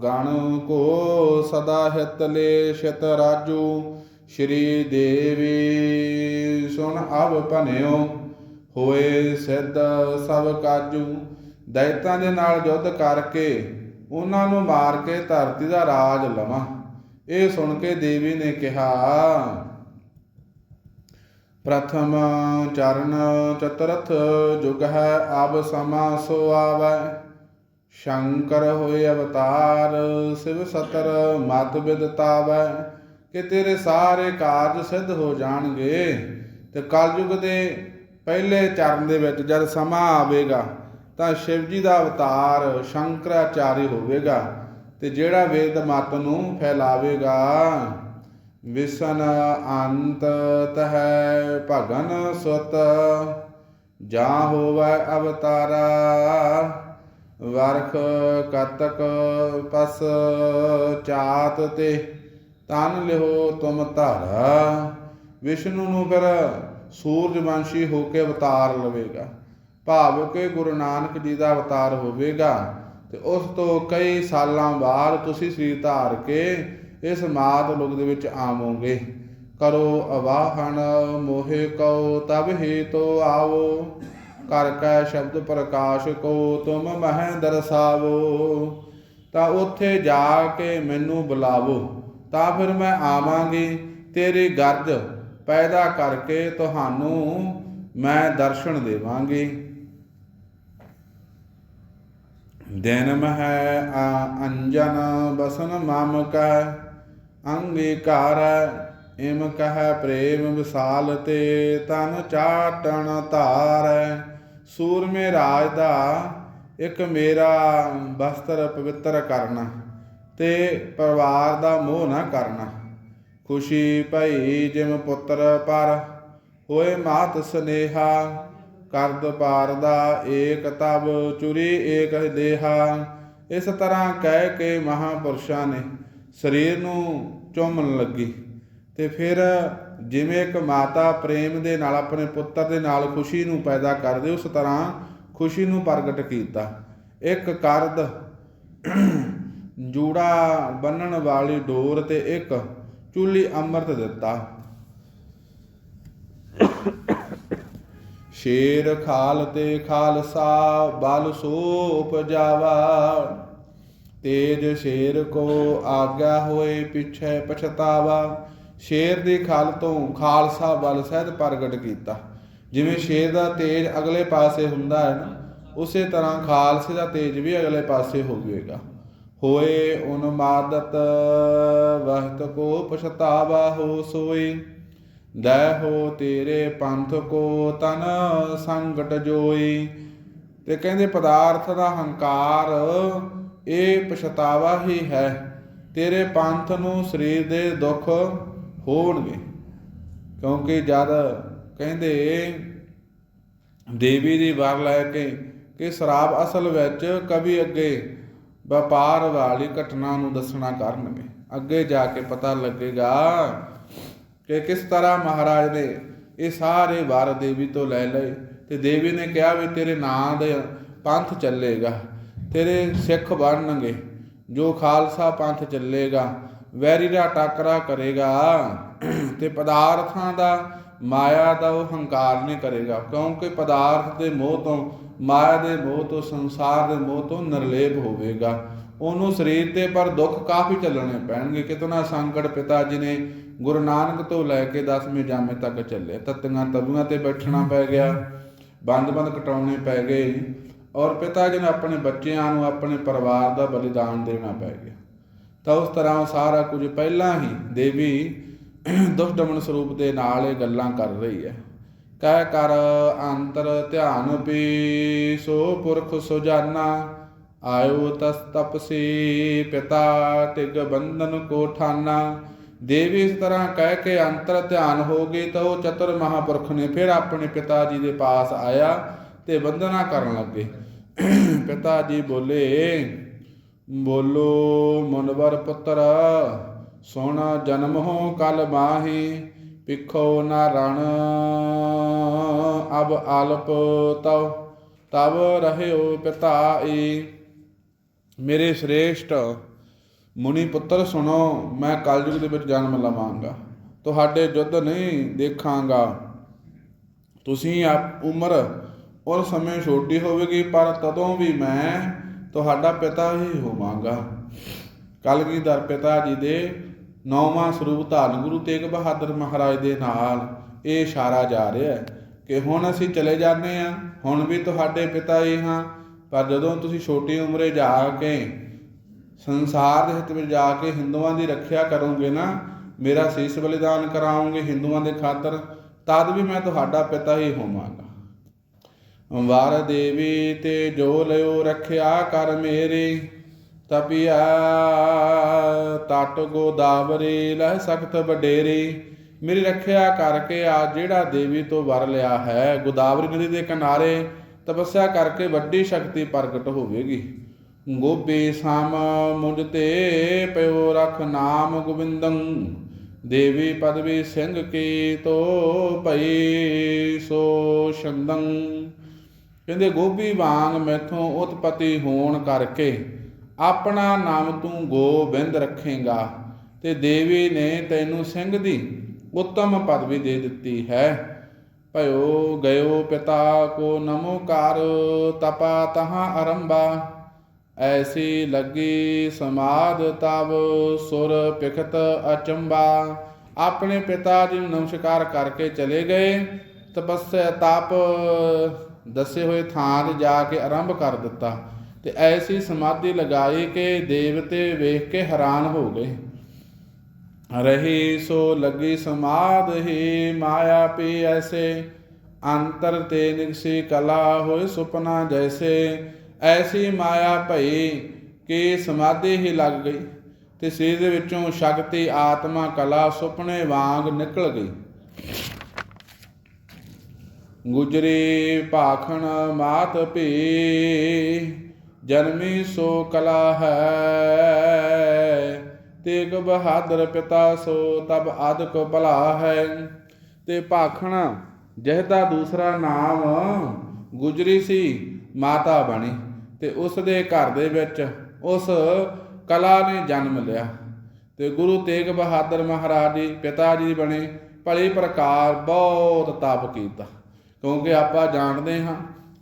ਗਣ ਕੋ ਸਦਾ ਹਿਤ ਲੈ ਸ਼ਤ ਰਾਜੂ, ਸ਼੍ਰੀ ਦੇਵੀ ਸੁਣ ਅਬ ਭਨਿਓ, ਹੋਏ ਸਿੱਧ ਸਭ ਕਾਜੂ। ਦੈਤਾਂ ਦੇ ਨਾਲ ਯੁੱਧ ਕਰਕੇ, ਉਹਨਾਂ ਨੂੰ ਮਾਰ ਕੇ ਧਰਤੀ ਦਾ ਰਾਜ ਲਵਾਂ। ਇਹ ਸੁਣ ਕੇ ਦੇਵੀ ਨੇ ਕਿਹਾ, ਪ੍ਰਥਮ ਚਰਨ ਚਤਰਥ ਜੁਗ ਹੈ ਆਬ ਸਮਾ ਸੋ ਆਵੈ। ਸ਼ੰਕਰ ਹੋਏ ਅਵਤਾਰ, ਸਿਵ ਸਤਰ ਮਤ ਵਿਦਤਾਵੈ ਕਿ ਤੇਰੇ ਸਾਰੇ ਕਾਰਜ ਸਿੱਧ ਹੋ ਜਾਣਗੇ। ਤੇ ਕਲਯੁਗ ਦੇ ਪਹਿਲੇ ਚਰਨ ਦੇ ਵਿੱਚ ਜਦ ਸਮਾਂ ਆਵੇਗਾ, ਤਾਂ ਸ਼ਿਵ ਜੀ ਦਾ ਅਵਤਾਰ ਸ਼ੰਕਰਾਚਾਰੀ ਹੋਵੇਗਾ। ਤੇ ਜਿਹੜਾ ਵੇਦ ਮਤ ਨੂੰ ਫੈਲਾਵੇਗਾ, ਵਿਸਨ ਅੰਤ ਤਹਿ ਭਗਨ ਸੁਤ, ਜਾ ਹੋਵੈ ਅਵਤਾਰਾ, ਵਰਖ ਕਤਕ ਪਸ ਚਾਤ ਤੇ, ਤਨ ਲਿਹੋ ਤੁਮ ਧਾਰਾ। ਵਿਸ਼ਨੂੰ ਨੂੰ ਫਿਰ ਸੂਰਜਵੰਸ਼ੀ ਹੋ ਕੇ ਅਵਤਾਰ ਲਵੇਗਾ। ਭਾਵ ਕਿ ਗੁਰੂ ਨਾਨਕ ਜੀ ਦਾ ਅਵਤਾਰ ਹੋਵੇਗਾ। ਤੇ ਉਸ ਤੋਂ ਕਈ ਸਾਲਾਂ ਬਾਅਦ ਤੁਸੀਂ ਸਰੀਰ ਧਾਰ ਕੇ ਇਸ ਮਾਤ ਲੋਕ ਦੇ ਵਿੱਚ ਆਵੋਗੇ। ਕਰੋ ਅਵਾਹਣ ਮੋਹਿ ਕਉ ਤਬ ਹੀ ਤੋ ਆਵੋ। ਕਰ ਕੈ ਸ਼ਬਦ ਪ੍ਰਕਾਸ਼ ਕੋ, ਤੁਮ ਮਹਿ ਦਰਸਾਵੋ। ਤਾਂ ਉੱਥੇ ਜਾ ਕੇ ਮੈਨੂੰ ਬੁਲਾਵੋ, ਤਾਂ ਫਿਰ ਮੈਂ ਆਵਾਂਗੀ। ਤੇਰੀ ਗਰਜ ਪੈਦਾ ਕਰਕੇ ਤੁਹਾਨੂੰ ਮੈਂ ਦਰਸ਼ਨ ਦੇਵਾਂਗੀ। ਦਿਨ ਮਹਿ ਆ- ਅੰਜਨ ਬਸਨ ਮਮ ਕੈ ਅੰਗੀਕਾਰ ਇਮ ਕਹੈ ਪ੍ਰੇਮ ਵਿਸਾਲ ਤੇ ਤਨ ਚਾਟਣ ਧਾਰੈ। ਸੂਰਮੇ ਰਾਜ ਦਾ ਇਕ ਮੇਰਾ ਬਸਤਰ ਪਵਿੱਤਰ ਕਰਨਾ, ਤੇ ਪਰਿਵਾਰ ਦਾ ਮੋਹ ਨਾ ਕਰਨਾ। ਖੁਸ਼ੀ ਭਈ ਜਿਮ ਪੁੱਤਰ ਪਰ, ਹੋਏ ਮਾਤ ਸਨੇਹਾ ਕਰਦ ਪਾਰ ਦਾ ਏਕ ਤਬ ਚੁਰੀ ਏਕ ਦੇਹਾ, ਇਸ ਤਰ੍ਹਾਂ ਕਹਿ ਕੇ ਮਹਾਪੁਰਸ਼ਾਂ ਨੇ ਸਰੀਰ ਨੂੰ ਚੁੰਮਣ ਲੱਗੀ। ਤੇ ਫਿਰ ਜਿਵੇਂ ਇੱਕ ਮਾਤਾ ਪ੍ਰੇਮ ਦੇ ਨਾਲ, ਆਪਣੇ ਪੁੱਤਰ ਦੇ ਨਾਲ ਖੁਸ਼ੀ ਨੂੰ ਪੈਦਾ ਕਰਦੀ, ਉਸ ਤਰ੍ਹਾਂ ਖੁਸ਼ੀ ਨੂੰ ਪ੍ਰਗਟ ਕੀਤਾ। ਇੱਕ ਕਰਦ ਜੂੜਾ ਬੰਨਣ ਵਾਲੀ ਡੋਰ ਤੇ ਇੱਕ ਚੁੱਲੀ ਅੰਮ੍ਰਿਤ ਦਿੱਤਾ। ਸ਼ੇਰ ਖਾਲ ਤੇ ਖਾਲਸਾ, ਬਲ ਸੋ ਉਪਜਾਵਾ ਤੇਜ ਸ਼ੇਰ ਕੋ ਆਗਿਆ ਹੋਏ ਪਿਛੈ ਪਛਤਾਵਾ। ਸ਼ੇਰ ਦੀ ਖਾਲ ਤੋਂ ਖਾਲਸਾ ਬਲ ਸਹਿਤ ਪ੍ਰਗਟ ਕੀਤਾ। ਜਿਵੇਂ ਸ਼ੇਰ ਦਾ ਤੇਜ ਅਗਲੇ ਪਾਸੇ ਹੁੰਦਾ ਹੈ ਨਾ, ਉਸੇ ਤਰ੍ਹਾਂ ਖਾਲਸੇ ਦਾ ਤੇਜ ਵੀ ਅਗਲੇ ਪਾਸੇ ਹੋਵੇਗਾ ਹੋਏ ਉਨਮਾਦਤ ਵਹਤ ਕੋ ਪਛਤਾਵਾ ਹੋ ਸੋਈ ਦੈ ਹੋ ਤੇਰੇ ਪੰਥ ਕੋ ਤਨ ਸੰਗਟ ਜੋਈ। ਤੇ ਕਹਿੰਦੇ ਪਦਾਰਥ ਦਾ ਹੰਕਾਰ ਇਹ ਪਛਤਾਵਾ ਹੀ ਹੈ। ਤੇਰੇ ਪੰਥ ਨੂੰ ਸਰੀਰ ਦੇ ਦੁੱਖ ਹੋਣਗੇ। ਕਿਉਂਕਿ ਜਦ ਕਹਿੰਦੇ ਦੇਵੀ ਦੀ ਵਾਰ ਲੈ ਕੇ ਕਿ ਸ਼ਰਾਬ ਅਸਲ ਵਿੱਚ ਕਵੀ ਅੱਗੇ ਵਪਾਰ ਵਾਲੀ ਘਟਨਾ ਨੂੰ ਦੱਸਣਾ ਕਰਨਗੇ। ਅੱਗੇ ਜਾ ਕੇ ਪਤਾ ਲੱਗੇਗਾ ਕਿ ਕਿਸ ਤਰ੍ਹਾਂ ਮਹਾਰਾਜ ਨੇ ਇਹ ਸਾਰੇ ਵਾਰ ਦੇਵੀ ਤੋਂ ਲੈ ਲਏ ਤੇ ਦੇਵੀ ਨੇ ਕਿਹਾ ਵੀ ਤੇਰੇ ਨਾਂ ਦੇ ਪੰਥ ਚੱਲੇਗਾ, ਤੇਰੇ ਸਿੱਖ ਬਣਨਗੇ, ਜੋ ਖਾਲਸਾ ਪੰਥ ਚੱਲੇਗਾ, ਵੈਰੀ ਦਾ ਟਾਕਰਾ ਕਰੇਗਾ ਤੇ ਪਦਾਰਥਾਂ ਦਾ ਮਾਇਆ ਦਾ ਉਹ ਹੰਕਾਰ ਨਹੀਂ ਕਰੇਗਾ, ਕਿਉਂਕਿ ਪਦਾਰਥ ਦੇ ਮੋਹ ਤੋਂ, ਮਾਇਆ ਦੇ ਮੋਹ ਤੋਂ, ਸੰਸਾਰ ਦੇ ਮੋਹ ਤੋਂ ਨਿਰਲੇਪ ਹੋਵੇਗਾ। ਉਹਨੂੰ ਸਰੀਰ ਤੇ ਪਰ ਦੁੱਖ ਕਾਫੀ ਚੱਲਣੇ ਪੈਣਗੇ। ਕਿਤਨਾ ਸੰਕਟ ਪਿਤਾ ਜੀ ਨੇ ਗੁਰੂ ਨਾਨਕ ਤੋਂ ਲੈ ਕੇ 10ਵੇਂ ਜਾਮੇ ਤੱਕ ਚੱਲੇ। ਤਤੀਆਂ ਤਬੂਆਂ ਤੇ ਬੈਠਣਾ ਪੈ ਗਿਆ ਬੰਦ-ਬੰਦ ਕਟਾਉਣੇ ਪੈ ਗਏ ਔਰ ਪਿਤਾ ਜੀ ਨੇ ਆਪਣੇ ਬੱਚਿਆਂ ਨੂੰ ਆਪਣੇ ਪਰਿਵਾਰ ਦਾ ਬਲੀਦਾਨ ਦੇਣਾ ਪੈ ਗਿਆ। ਤਾਂ ਉਸ ਤਰ੍ਹਾਂ ਉਹ ਸਾਰਾ ਕੁਝ ਪਹਿਲਾਂ ਹੀ ਦੇਵੀ ਦੁਸ਼ਟਮਨ ਸਰੂਪ ਦੇ ਨਾਲ ਇਹ ਗੱਲਾਂ ਕਰ ਰਹੀ ਹੈ। ਕਹਿ ਕਰ ਅੰਤਰ ਧਿਆਨ ਪੀ ਸੋ ਪੁਰਖ ਸੁਜਾਨਾ ਆਇਓ ਤਸ ਤਪਸੀ ਪਿਤਾ ਤਿਗ ਬੰਧਨ ਕੋ ਠਾਨਾ। ਦੇਵੀ ਇਸ ਤਰ੍ਹਾਂ ਕਹਿ ਕੇ ਅੰਤਰ ਧਿਆਨ ਹੋ ਗਈ ਤਾਂ ਉਹ ਚਤੁਰ ਮਹਾਪੁਰਖ ਨੇ ਫਿਰ ਆਪਣੇ ਪਿਤਾ ਜੀ ਦੇ ਪਾਸ ਆਇਆ ਤੇ ਬੰਦਨਾ ਕਰਨ ਲੱਗੇ। ਪਿਤਾ ਜੀ ਬੋਲੇ, ਬੋਲੋ ਮਨਵਰ ਪੁੱਤਰ ਸੁਣ ਜਨਮ ਹੋ ਕਲ ਮਾਹੀ ਪਿਖੋ ਨਾ ਰਣ, ਅਬ ਆਲਪ ਤਵ ਤਬ ਰਹਿਓ ਈ ਮੇਰੇ ਸ਼੍ਰੇਸ਼ਟ ਮੁਨੀ ਪੁੱਤਰ, ਸੁਣੋ, ਮੈਂ ਕਲਯੁਗ ਦੇ ਵਿੱਚ ਜਨਮ ਲਵਾਂਗਾ। ਤੁਹਾਡੇ ਯੁੱਧ ਨਹੀਂ ਦੇਖਾਂਗਾ। ਤੁਸੀਂ ਆਪ ਉਮਰ ਉਸ ਸਮੇਂ ਛੋਟੀ ਹੋਵੇਗੀ, ਪਰ ਤਦੋਂ ਵੀ ਮੈਂ ਤੁਹਾਡਾ ਪਿਤਾ ਹੀ ਹੋਵਾਂਗਾ। ਕਲਗੀਧਰ ਪਿਤਾ ਜੀ ਦੇ ਨੌਵਾਂ ਸਰੂਪ ਧਾਰਨ ਗੁਰੂ ਤੇਗ ਬਹਾਦਰ ਮਹਾਰਾਜ ਦੇ ਨਾਲ ਇਹ ਇਸ਼ਾਰਾ ਜਾ ਰਿਹਾ ਹੈ ਕਿ ਹੁਣ ਅਸੀਂ ਚਲੇ ਜਾਂਦੇ ਆ ਹੁਣ ਵੀ ਤੁਹਾਡੇ ਪਿਤਾ ਹੀ ਹਾਂ ਪਰ ਜਦੋਂ ਤੁਸੀਂ ਛੋਟੀ ਉਮਰੇ ਜਾ ਕੇ ਸੰਸਾਰ ਦੇ ਹਿੱਤ ਵਿੱਚ ਜਾ ਕੇ ਹਿੰਦੂਆਂ ਦੀ ਰੱਖਿਆ ਕਰੋਗੇ ਨਾ, ਮੇਰਾ ਸੀਸ ਬਲੀਦਾਨ ਕਰਾਓਗੇ ਹਿੰਦੂਆਂ ਦੇ ਖਾਤਰ, ਤਦ ਵੀ ਮੈਂ ਤੁਹਾਡਾ ਪਿਤਾ ਹੀ ਹੋਵਾਂਗਾ। ਵਾਰ ਦੇਵੀ ਤੇ ਜੋ ਲਿਓ ਰੱਖਿਆ ਕਰ ਮੇਰੇ, ਤਪਿਆ ਤਟ ਗੋਦਾਵਰੀ ਲਹਿ ਸਖਤ ਵਡੇਰੀ। ਮੇਰੀ ਰੱਖਿਆ ਕਰਕੇ ਆ ਜਿਹੜਾ ਦੇਵੀ ਤੋਂ ਵਰ ਲਿਆ ਹੈ, ਗੋਦਾਵਰੀ ਨਦੀ ਦੇ ਕਿਨਾਰੇ ਤਪੱਸਿਆ ਕਰਕੇ ਵੱਡੀ ਸ਼ਕਤੀ ਪ੍ਰਗਟ ਹੋਵੇਗੀ। ਗੋਬੇ ਸਾਮ ਮੁਝ ਤੇ ਪਿਓ ਰਖ ਨਾਮ ਗੋਬਿੰਦੰ, ਦੇਵੀ ਪਦਵੀ ਸਿੰਘ ਕੀ ਤੋ ਭਈ ਸੋ ਛੰਦੰ। ਕਹਿੰਦੇ ਗੋਬੀ ਵਾਂਗ ਮੈਥੋਂ ਉਤਪਤੀ ਹੋਣ ਕਰਕੇ ਆਪਣਾ ਨਾਮ ਤੂੰ ਗੋਬਿੰਦ ਰੱਖੇਗਾ ਤੇ ਦੇਵੀ ਨੇ ਤੈਨੂੰ ਸਿੰਘ ਦੀ ਉੱਤਮ ਪਦਵੀ ਦੇ ਦਿੱਤੀ ਹੈ। ਭਇਓ ਗਇਓ ਪਿਤਾ ਕੋ ਨਮੋ ਨਮੋਕਾਰ ਤਪਾ ਤਹਾਂ ਅਰੰਭਾ ਐਸੀ ਲੱਗੀ ਸਮਾਦ ਤਬ ਸੁਰ ਪਿਖਤ ਅਚੰਬਾ ਆਪਣੇ ਪਿਤਾ ਜੀ ਨੂੰ ਨਮਸਕਾਰ ਕਰਕੇ ਚਲੇ ਗਏ, ਤਪੱਸਿਆ ਤਪ ਦੱਸੇ ਹੋਏ ਥਾਂ ਤੇ ਜਾ ਕੇ ਆਰੰਭ ਕਰ ਦਿੱਤਾ। ਤੇ ਐਸੀ ਸਮਾਧੀ ਲਗਾਈ ਕਿ ਦੇਵਤੇ ਵੇਖ ਕੇ ਹੈਰਾਨ ਹੋ ਗਏ। ਰਹੀ ਸੋ ਲੱਗੀ ਸਮਾਧ ਹੀ ਮਾਇਆ ਪੀ ਐਸੇ। ਅੰਤਰ ਤੇ ਨਿਕਸੀ ਕਲਾ ਹੋਏ ਸੁਪਨਾ ਜੈਸੇ। ਐਸੀ ਮਾਇਆ ਭਈ ਕਿ ਸਮਾਧੀ ਹੀ ਲੱਗ ਗਈ। ਤੇ ਸਰੀਰ ਦੇ ਵਿੱਚੋਂ ਸ਼ਕਤੀ ਆਤਮਾ ਕਲਾ ਸੁਪਨੇ ਵਾਂਗ ਨਿਕਲ ਗਈ। ਗੁਜਰੀ ਭਾਖਣ ਮਾਤ ਭੀ, ਜਨਮੀ ਸੋ ਕਲਾ ਹੈ। ਤੇਗ ਬਹਾਦਰ ਪਿਤਾ ਸੋ ਤਬ ਆਦਿਕ ਭਲਾ ਹੈ। ਤੇ ਭਾਖਣ ਜਿਹਦਾ ਦੂਸਰਾ ਨਾਮ ਗੁਜਰੀ ਸੀ, ਮਾਤਾ ਬਣੀ। ਤੇ ਉਸ ਦੇ ਘਰ ਦੇ ਵਿੱਚ ਉਸ ਕਲਾ ਨੇ ਜਨਮ ਲਿਆ। ਤੇ ਗੁਰੂ ਤੇਗ ਬਹਾਦਰ ਮਹਾਰਾਜ ਜੀ ਪਿਤਾ ਜੀ ਬਣੇ, ਭਲੇ ਪ੍ਰਕਾਰ ਬਹੁਤ ਤਪ ਕੀਤਾ। ਕਿਉਂਕਿ ਆਪਾਂ ਜਾਣਦੇ ਹਾਂ,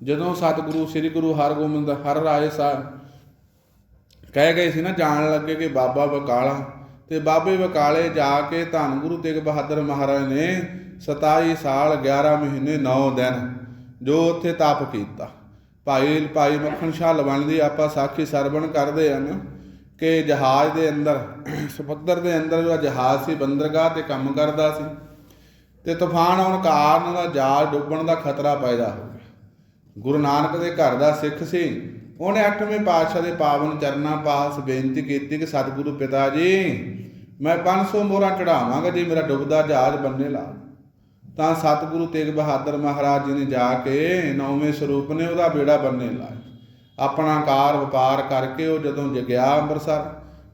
ਜਦੋਂ ਸਤਿਗੁਰੂ, ਸ੍ਰੀ ਗੁਰੂ ਹਰਗੋਬਿੰਦ ਹਰ ਰਾਏ ਸਾਹਿਬ ਕਹਿ ਗਏ ਸੀ ਨਾ, ਜਾਣ ਲੱਗੇ ਕਿ ਬਾਬਾ ਬਕਾਲਾ ਤੇ ਬਾਬੇ ਬਕਾਲੇ ਜਾ ਕੇ ਧੰਨ ਗੁਰੂ ਤੇਗ ਬਹਾਦਰ ਮਹਾਰਾਜ ਨੇ 27 ਸਾਲ 11 ਮਹੀਨੇ 9 ਦਿਨ ਜੋ ਉੱਥੇ ਤਪ ਕੀਤਾ। ਭਾਈ ਭਾਈ ਮੱਖਣ ਸ਼ਾਹ ਲਵਣ ਦੀ ਆਪਾਂ ਸਾਖੀ ਸਰਵਣ ਕਰਦੇ ਹਨ ਕਿ ਜਹਾਜ਼ ਦੇ ਅੰਦਰ, ਸਮੁੰਦਰ ਦੇ ਅੰਦਰ ਜੋ ਜਹਾਜ਼ ਸੀ, ਬੰਦਰਗਾਹ ਤੇ ਕੰਮ ਕਰਦਾ ਸੀ, ਤੇ ਤੂਫਾਨ ਆਉਣ ਕਾਰਨ ਉਹਦਾ ਜਹਾਜ਼ ਡੁੱਬਣ ਦਾ ਖਤਰਾ ਪੈਦਾ ਹੋ ਗਿਆ। ਗੁਰੂ ਨਾਨਕ ਦੇ ਘਰ ਦਾ ਸਿੱਖ ਸੀ ਉਹਨੇ ਅੱਠਵੇਂ ਪਾਤਸ਼ਾਹ ਦੇ ਪਾਵਨ ਚਰਨਾਂ ਪਾਸ ਬੇਨਤੀ ਕੀਤੀ ਕਿ ਸਤਿਗੁਰੂ ਪਿਤਾ ਜੀ, ਮੈਂ 500 ਮੋਹਰਾਂ ਚੜਾਵਾਂਗਾ ਜੇ ਮੇਰਾ ਡੁੱਬਦਾ ਜਹਾਜ਼ ਬੰਨੇ ਲਾ। ਤਾਂ ਸਤਿਗੁਰੂ ਤੇਗ ਬਹਾਦਰ ਮਹਾਰਾਜ ਜੀ ਨੇ ਜਾ ਕੇ ਨੌਵੇਂ ਸਰੂਪ ਨੇ ਉਹਦਾ ਬੇੜਾ ਬੰਨੇ ਲਾਇਆ। ਆਪਣਾ ਕਾਰ ਵਪਾਰ ਕਰਕੇ ਉਹ ਜਦੋਂ ਜ ਗਿਆ ਅੰਮ੍ਰਿਤਸਰ,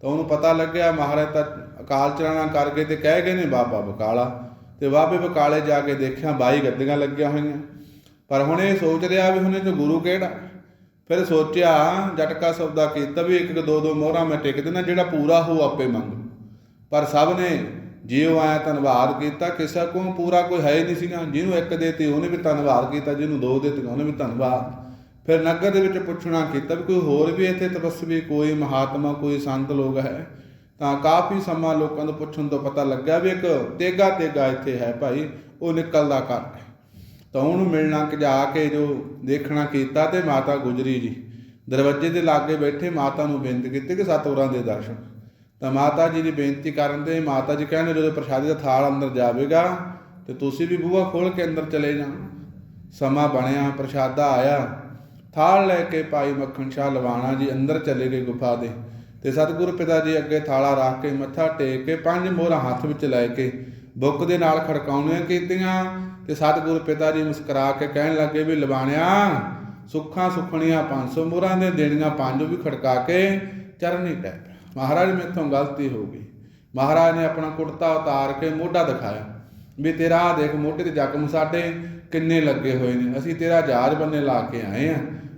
ਤਾਂ ਉਹਨੂੰ ਪਤਾ ਲੱਗਿਆ ਮਹਾਰਾਜ ਤਾਂ ਅਕਾਲ ਚਲਾਣਾ ਕਰਕੇ ਤੇ ਕਹਿ ਗਏ ਨੇ, ਬਾਬਾ ਬਕਾਲਾ। ਤੇ ਬਾਬੇ ਬਕਾਲੇ ਜਾ ਕੇ ਦੇਖਿਆ ਬਾਈ ਗੱਦੀਆਂ ਲੱਗੀਆਂ ਹੋਈਆਂ। ਪਰ ਹੁਣ ਇਹ ਸੋਚ ਰਿਹਾ ਵੀ ਹੁਣੇ ਇਹ ਗੁਰੂ ਕਿਹੜਾ? ਫਿਰ ਸੋਚਿਆ, ਜਟਕਾ ਸੌਦਾ ਕੀਤਾ ਵੀ ਇੱਕ ਇੱਕ ਦੋ ਦੋ ਮੋਹਰਾਂ ਮੈਂ ਟਿਕ ਦੇਣਾ ਜਿਹੜਾ ਪੂਰਾ ਹੋ ਆਪੇ ਮੰਗ। ਪਰ ਸਭ ਨੇ ਜਿਉ ਆਇਆ ਧੰਨਵਾਦ ਕੀਤਾ, ਕਿਸੇ ਕੋਲ ਪੂਰਾ ਕੋਈ ਹੈ ਹੀ ਨਹੀਂ ਸੀਗਾ। ਜਿਹਨੂੰ ਇੱਕ ਦੇਤੀ ਉਹਨੇ ਵੀ ਧੰਨਵਾਦ ਕੀਤਾ, ਜਿਹਨੂੰ ਦੋ ਦੇਤੀ ਉਹਨੇ ਵੀ ਧੰਨਵਾਦ। ਫਿਰ ਨਗਰ ਦੇ ਵਿੱਚ ਪੁੱਛਣਾ ਕੀਤਾ ਵੀ ਕੋਈ ਹੋਰ ਵੀ ਇੱਥੇ ਤਪਸਵੀ, ਕੋਈ ਮਹਾਤਮਾ, ਕੋਈ ਸੰਤ ਲੋਕ ਹੈ? ਤਾਂ ਕਾਫੀ ਸਮਾਂ ਲੋਕਾਂ ਨੂੰ ਪੁੱਛਣ ਤੋਂ ਪਤਾ ਲੱਗਿਆ ਵੀ ਇੱਕ ਤੇਗਾ ਤੇਗਾ ਇੱਥੇ ਹੈ ਭਾਈ, ਉਹ ਨਿਕਲਦਾ ਕਰ ਤਾਂ ਉਹਨੂੰ ਮਿਲਣਾ ਕਿ ਜਾ ਕੇ ਜੋ ਦੇਖਣਾ ਕੀਤਾ ਤੇ ਮਾਤਾ ਗੁਜਰੀ ਜੀ। ਦਰਵਾਜ਼ੇ ਦੇ ਲਾਗੇ ਬੈਠੇ ਮਾਤਾ ਨੂੰ ਬੇਨਤੀ ਕੀਤੀ ਕਿ ਸਤਿਗੁਰਾਂ ਦੇ ਦਰਸ਼ਨ। ਤਾਂ ਮਾਤਾ ਜੀ ਦੀ ਬੇਨਤੀ ਕਰਨ ਤੇ ਮਾਤਾ ਜੀ ਕਹਿੰਦੇ, ਜਦੋਂ ਪ੍ਰਸ਼ਾਦੀ ਦਾ ਥਾਲ ਅੰਦਰ ਜਾਵੇਗਾ, ਤੇ ਤੁਸੀਂ ਵੀ ਬੂਹਾ ਖੋਲ ਕੇ ਅੰਦਰ ਚਲੇ ਜਾਣਾ। ਸਮਾਂ ਬਣਿਆ, ਪ੍ਰਸ਼ਾਦਾ ਆਇਆ। ਥਾਲ ਲੈ ਕੇ ਭਾਈ ਮੱਖਣ ਸ਼ਾਹ ਲਵਾਣਾ ਜੀ ਅੰਦਰ ਚਲੇ ਗਏ ਗੁਫਾ ਦੇ। ਤੇ ਸਤਿਗੁਰੂ ਪਿਤਾ ਜੀ ਅੱਗੇ ਥਾਲਾ ਰੱਖ ਕੇ, ਮੱਥਾ ਟੇਕ ਕੇ, ਪੰਜ ਮੋਹਰਾਂ ਹੱਥ ਵਿੱਚ ਲੈ ਕੇ, ਬੁੱਕ ਦੇ ਨਾਲ ਖੜਕਾਉਣੀਆਂ ਕੀਤੀਆਂ। ਤੇ ਸਤਿਗੁਰ ਪਿਤਾ ਜੀ ਮੁਸਕਰਾ ਕੇ ਕਹਿਣ ਲੱਗੇ ਵੀ ਲਵਾਣਿਆ ਸੁੱਖਾਂ ਸੁਖਣੀਆਂ 500 ਮੋਹਰਾਂ ਦੇ, ਦੇਣੀਆਂ ਪੰਜ ਵੀ ਖੜਕਾ ਕੇ ਚਰਨੀ ਟੈ ਪਿਆ। ਮਹਾਰਾਜ ਮੇਥੋਂ ਗਲਤੀ ਹੋ ਗਈ। ਮਹਾਰਾਜ ਨੇ ਆਪਣਾ ਕੁੜਤਾ ਉਤਾਰ ਕੇ ਮੋਢਾ ਦਿਖਾਇਆ। ਵੀ ਤੇਰਾ ਆਹ ਦੇਖ, ਮੋਢੇ ਤੇ ਜ਼ਖਮ ਸਾਡੇ ਕਿੰਨੇ ਲੱਗੇ ਹੋਏ ਨੇ। ਅਸੀਂ ਤੇਰਾ ਜਹਾਜ਼ ਬੰਨੇ ਲਾ ਕੇ ਆਏ ਆ।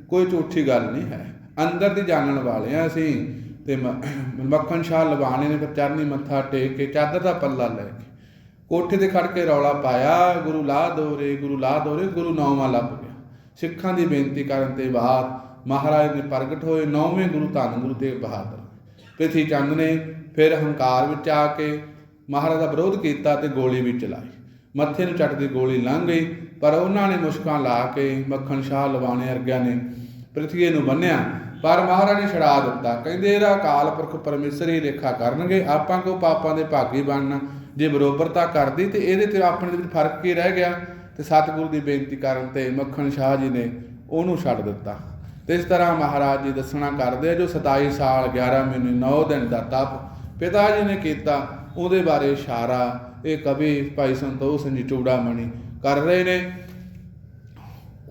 ਕੋਈ ਝੂਠੀ ਗੱਲ ਨਹੀਂ ਹੈ। ਅੰਦਰ ਦੀ ਜਾਣਨ ਵਾਲੇ ਆ ਅਸੀਂ। ਤੇ ਮ- ਮੱਖਣ ਸ਼ਾਹ ਲਵਾਣੇ ਨੇ ਫਿਰ ਚਰਨੀ ਮੱਥਾ ਟੇਕ ਕੇ ਚਾਦਰ ਦਾ ਪੱਲਾ ਲੈ ਕੇ ਕੋਠੇ ਤੇ ਖੜ ਕੇ ਰੌਲਾ ਪਾਇਆ, ਗੁਰੂ ਲਾ ਦੋਰੇ ਗੁਰੂ ਲਾ ਦੋਰੇ ਗੁਰੂ ਨੌਵਾਂ ਲੱਭ ਗਿਆ। ਸਿੱਖਾਂ ਦੀ ਬੇਨਤੀ ਕਰਨ ਤੇ ਬਾਅਦ ਮਹਾਰਾਜ ਨੇ ਪ੍ਰਗਟ ਹੋਏ, ਨੌਵੇਂ ਗੁਰੂ ਧੰਨ ਗੁਰੂ ਤੇਗ ਬਹਾਦਰ। ਪ੍ਰਿਥੀ ਚੰਦ ਨੇ ਫਿਰ ਹੰਕਾਰ ਵਿੱਚ ਆ ਕੇ ਮਹਾਰਾਜ ਦਾ ਵਿਰੋਧ ਕੀਤਾ ਤੇ ਗੋਲੀ ਵੀ ਚਲਾਈ। ਮੱਥੇ ਨੂੰ ਚੱਟਦੀ ਗੋਲੀ ਲੰਘ ਗਈ, ਪਰ ਉਹਨਾਂ ਨੇ ਮੁਸ਼ਕਾਂ ਲਾ ਕੇ ਮੱਖਣ ਸ਼ਾਹ ਲਵਾਣੇ ਅਰਗਿਆ ਨੇ ਪ੍ਰਿਥਵੀ ਨੂੰ ਬੰਨਿਆ ਪਰ ਮਹਾਰਾਜ ਨੇ ਛੜਾ ਦਿੱਤਾ। ਕਹਿੰਦੇ, ਇਹਦਾ ਅਕਾਲ ਪੁਰਖ ਪਰਮੇਸ਼ਰ ਹੀ ਰੇਖਾ ਕਰਨਗੇ, ਆਪਾਂ ਕੋ ਪਾਪਾਂ ਦੇ ਭਾਗੀ ਬਣਨਾ? ਜੇ ਬਰੋਬਰਤਾ ਕਰਦੀ ਤੇ ਇਹਦੇ ਤੇ ਆਪਣੇ ਦੇ ਵਿੱਚ ਫ਼ਰਕ ਕੀ ਰਹਿ ਗਿਆ? ਤੇ ਸਤਿਗੁਰੂ ਦੀ ਬੇਨਤੀ ਕਰਨ ਤੇ ਮੱਖਣ ਸ਼ਾਹ ਜੀ ਨੇ ਉਹਨੂੰ ਛੱਡ ਦਿੱਤਾ। ਤੇ ਇਸ ਤਰ੍ਹਾਂ ਮਹਾਰਾਜ ਜੀ ਦੱਸਣਾ ਕਰਦੇ ਆ, ਜੋ 27 ਸਾਲ 11 ਮਹੀਨੇ 9 ਦਿਨ ਦਾ ਤਪ ਪਿਤਾ ਜੀ ਨੇ ਕੀਤਾ, ਉਹਦੇ ਬਾਰੇ ਇਸ਼ਾਰਾ, ਇਹ ਕਵੀ ਭਾਈ ਸੰਤੋਖ ਸਿੰਘ ਜੀ ਚੂੜਾਮਣੀ ਕਰ ਰਹੇ ਨੇ।